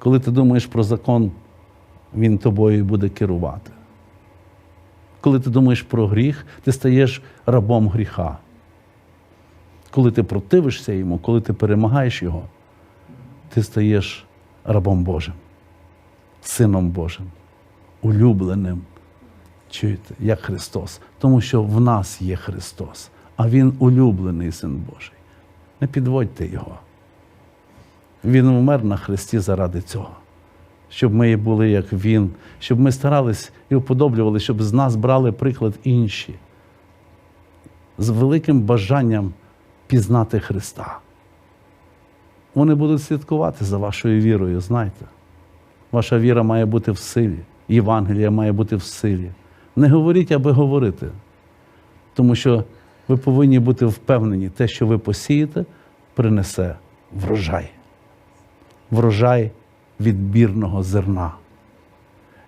Коли ти думаєш про закон, він тобою буде керувати. Коли ти думаєш про гріх, ти стаєш рабом гріха. Коли ти противишся йому, коли ти перемагаєш його, ти стаєш рабом Божим, сином Божим, улюбленим. Чуєте, як Христос. Тому що в нас є Христос, а Він улюблений син Божий. Не підводьте Його. Він умер на Христі заради цього, щоб ми були як Він, щоб ми старались і уподоблювали, щоб з нас брали приклад інші, з великим бажанням пізнати Христа. Вони будуть слідкувати за вашою вірою, знаєте. Ваша віра має бути в силі, Євангелія має бути в силі. Не говоріть, аби говорити. Тому що ви повинні бути впевнені, те, що ви посієте, принесе врожай. Врожай відбірного зерна,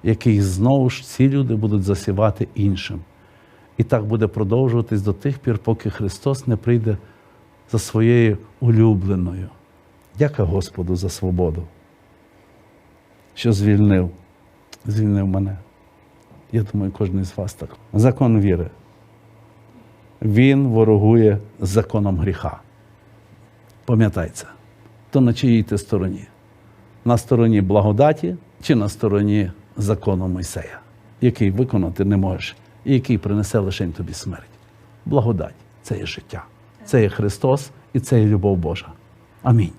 який знову ж ці люди будуть засівати іншим. І так буде продовжуватись до тих пір, поки Христос не прийде за своєю улюбленою. Дяка Господу за свободу, що звільнив, звільнив мене. Я думаю, кожен з вас так. Закон віри. Він ворогує законом гріха. Пам'ятайте, то на чиїй ти стороні? На стороні благодаті чи на стороні закону Мойсея, який виконати не можеш, і який принесе лише тобі смерть. Благодать це є життя, це є Христос і це є любов Божа. Амінь.